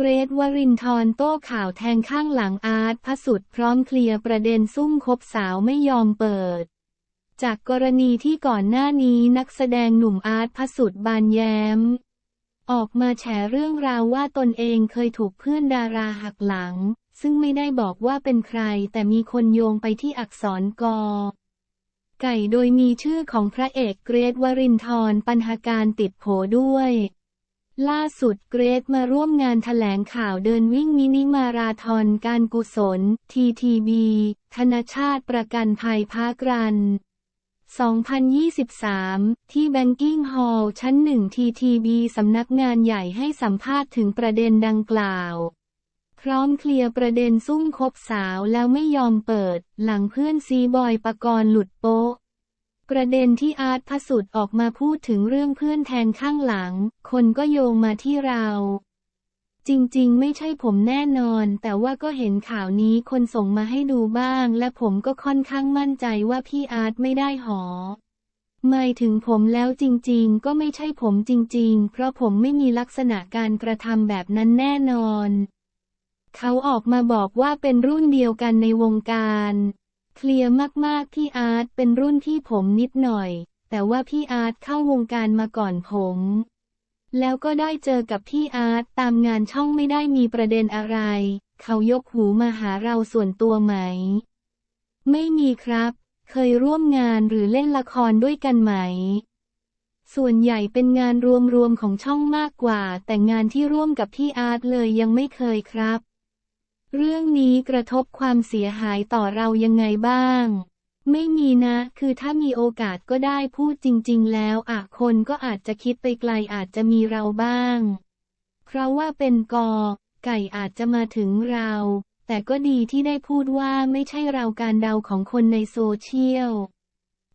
เกรทวรินทร์โต้ข่าวแทงข้างหลังอาร์ตพสุดพร้อมเคลียร์ประเด็นซุ่มคบสาวไม่ยอมเปิด จากกรณีที่ก่อนหน้านี้นักแสดงหนุ่มอาร์ตพสุดบานแย้ม ออกมาแฉเรื่องราวว่าตนเองเคยถูกเพื่อนดาราหักหลัง ซึ่งไม่ได้บอกว่าเป็นใครแต่มีคนโยงไปที่อักษรกอไก่โดยมีชื่อของพระเอกเกรทวรินทร์ปัญหาการติดโผด้วย ล่าสุดเกรทมาร่วมงานถแถลงข่าวเดินวิ่งมินิมาราธอนการกุศล TTB ธนชาติประกันภัยภาครัน 2023 ที่ Banking Hall ชั้น1 TTB สำนักงานใหญ่ให้สัมภาษณ์ถึงประเด็นดังกล่าว พร้อมเคลียร์ประเด็นซุ่มคบสาวแล้วไม่ยอมเปิด หลังเพื่อนซีบอยปกรณ์หลุดโป๊ะ ประเด็นที่อาร์ตพสุดออกมาพูดถึงเรื่องเพื่อนแทนข้างหลัง คนก็โยงมาที่เรา จริงๆ ไม่ใช่ผมแน่นอน แต่ว่าก็เห็นข่าวนี้คนส่งมาให้ดูบ้าง และผมก็ค่อนข้างมั่นใจว่าพี่อาร์ตไม่ได้หอไม่ถึงผมแล้วจริงๆ ก็ไม่ใช่ผมจริงๆ เพราะผมไม่มีลักษณะการกระทำแบบนั้นแน่นอน เขาออกมาบอกว่าเป็นรุ่นเดียวกันในวงการ เคลียร์มากๆ พี่อาร์ตเป็นรุ่นพี่ผมนิดหน่อย แต่ว่าพี่อาร์ตเข้าวงการมาก่อนผม แล้วก็ได้เจอกับพี่อาร์ตตามงานช่องไม่ได้มีประเด็นอะไร เขายกหูมาหาเราส่วนตัวไหม ไม่มีครับ เคยร่วมงานหรือเล่นละครด้วยกันไหม ส่วนใหญ่เป็นงานรวมๆของช่องมากกว่า แต่งานที่ร่วมกับพี่อาร์ตเลยยังไม่เคยครับ เรื่องนี้กระทบความเสียหายต่อเรายังไงบ้าง ไม่มีนะ คือถ้ามีโอกาสก็ได้พูดจริง ๆ แล้วอะคนก็อาจจะคิดไปไกลอาจจะมีเราบ้าง เพราะว่าเป็นกอ ไก่อาจจะมาถึงเรา แต่ก็ดีที่ได้พูดว่าไม่ใช่เราการเดาของคนในโซเชียล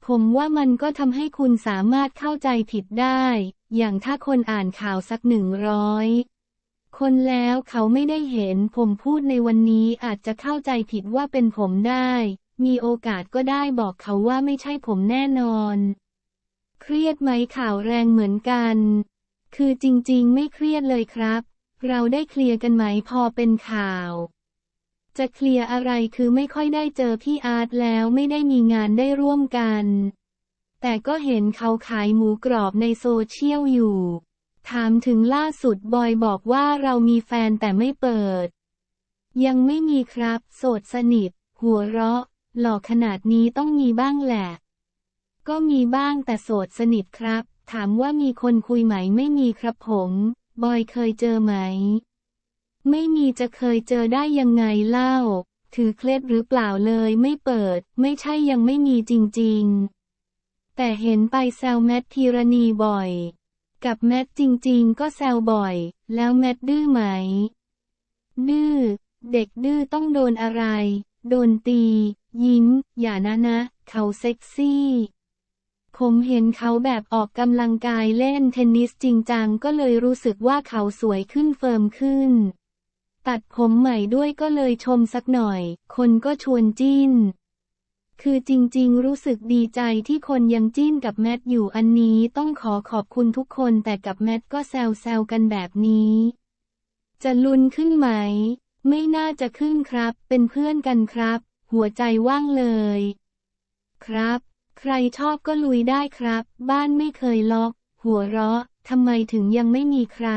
ผมว่ามันก็ทำให้คุณสามารถเข้าใจผิดได้ อย่างถ้าคนอ่านข่าวสักหนึ่งร้อย คนแล้วเขาไม่ได้เห็นผมพูดในวันนี้อาจจะเข้าใจผิดว่าเป็นผมได้ มีโอกาสก็ได้บอกเขาว่าไม่ใช่ผมแน่นอน เครียดไหมข่าวแรงเหมือนกัน คือจริงๆ ไม่เครียดเลยครับ เราได้เคลียร์กันไหมพอเป็นข่าว จะเคลียร์อะไรคือไม่ค่อยได้เจอพี่อาร์ตแล้วไม่ได้มีงานได้ร่วมกัน แต่ก็เห็นเขาขายหมูกรอบในโซเชียลอยู่ ถามถึงล่าสุดบอยบอกว่าเรามีแฟนแต่ไม่เปิด ยังไม่มีครับ โสดสนิท หัวเราะ หล่อขนาดนี้ต้องมีบ้างแหละ ก็มีบ้างแต่โสดสนิทครับ ถามว่ามีคนคุยไหมไม่มีครับผม บอยเคยเจอไหม ไม่มีจะเคยเจอได้ยังไงเล่า ถือเคล็ดหรือเปล่าเลยไม่เปิด ไม่ใช่ยังไม่มีจริง ๆ แต่เห็นไปแซวแมทพีรณีบ่อย กับแมทจริงๆ ก็แซวบ่อย แล้วแมทดื้อไหม ดื้อ เด็กดื้อต้องโดนอะไร โดนตี ยิ้ม อย่านะนะ เขาเซ็กซี่ผมเห็นเขาแบบออกกำลังกายเล่นเทนนิสจริงจังก็เลยรู้สึกว่าเขาสวยขึ้นเฟิร์มขึ้น ตัดผมใหม่ด้วยก็เลยชมสักหน่อย คนก็ชวนจิ้น คือจริงๆ รู้สึกดีใจที่คนยังจิ้นกับแมทอยู่อันนี้ต้องขอขอบคุณทุกคนแต่กับแมทก็แซวๆกันแบบนี้ จะลุ้นขึ้นไหม ไม่น่าจะขึ้นครับ เป็นเพื่อนกันครับ หัวใจว่างเลย ครับ ใครชอบก็ลุยได้ครับ บ้านไม่เคยล็อก หัวเราะทำไมถึงยังไม่มีใคร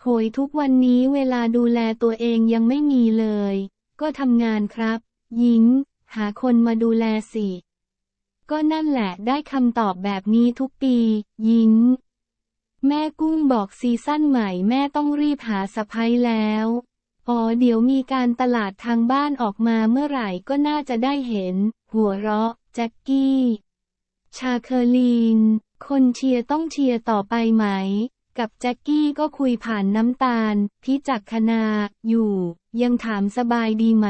โหยทุกวันนี้เวลาดูแลตัวเองยังไม่มีเลย ก็ทำงานครับ ยิ้ม หาคนมาดูแลสิ ก็นั่นแหละได้คำตอบแบบนี้ทุกปี ยิ้ม แม่กุ้งบอกซีซั่นใหม่แม่ต้องรีบหาสะพ้ยแล้ว อ๋อเดี๋ยวมีการตลาดทางบ้านออกมาเมื่อไหร่ก็น่าจะได้เห็น หัวเราะ แจ็คกี้ ชาเคอรีน คนเชียร์ต้องเชียร์ต่อไปไหม กับแจ็คกี้ก็คุยผ่านน้ำตาล พิจักคณาอยู่ ยังถามสบายดีไหม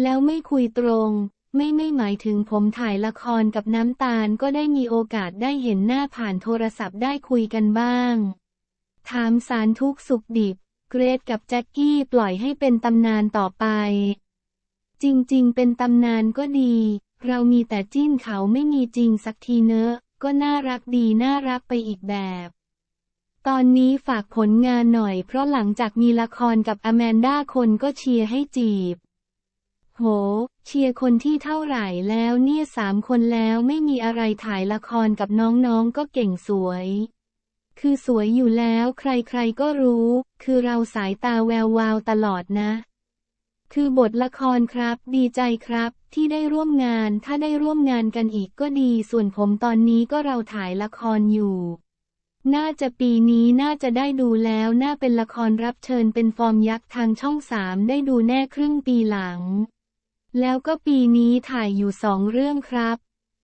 แล้วไม่คุยตรง ไม่ไม่หมายถึงผมถ่ายละครกับน้ำตาลก็ได้มีโอกาสได้เห็นหน้าผ่านโทรศัพท์ได้คุยกันบ้าง ถามสารทุกข์สุขดิบ เกรดกับแจ็คกี้ปล่อยให้เป็นตำนานต่อไป จริงๆ เป็นตำนานก็ดี เรามีแต่จิ้นเขาไม่มีจริงสักทีเนอะ ก็น่ารักดีน่ารักไปอีกแบบตอนนี้ฝากผลงานหน่อยเพราะหลังจากมีละครกับอแมนด้าคนก็เชียร์ให้จีบ โห เชียร์คนที่เท่าไหร่แล้วเนี่ยสามคนแล้วไม่มีอะไรถ่ายละครกับน้องๆก็เก่งสวย คือสวยอยู่แล้วใครๆก็รู้ คือเราสายตาแวววาวตลอดนะ คือบทละครครับ ดีใจครับ ที่ได้ร่วมงานถ้าได้ร่วมงานกันอีกก็ดีส่วนผมตอนนี้ก็เราถ่ายละครอยู่น่าจะปีนี้น่าจะได้ดูแล้วน่าเป็นละครรับเชิญเป็นฟอร์มยักษ์ทางช่องสามได้ดูแน่ครึ่งปีหลัง แล้วก็ปีนี้ถ่ายอยู่สองเรื่องครับ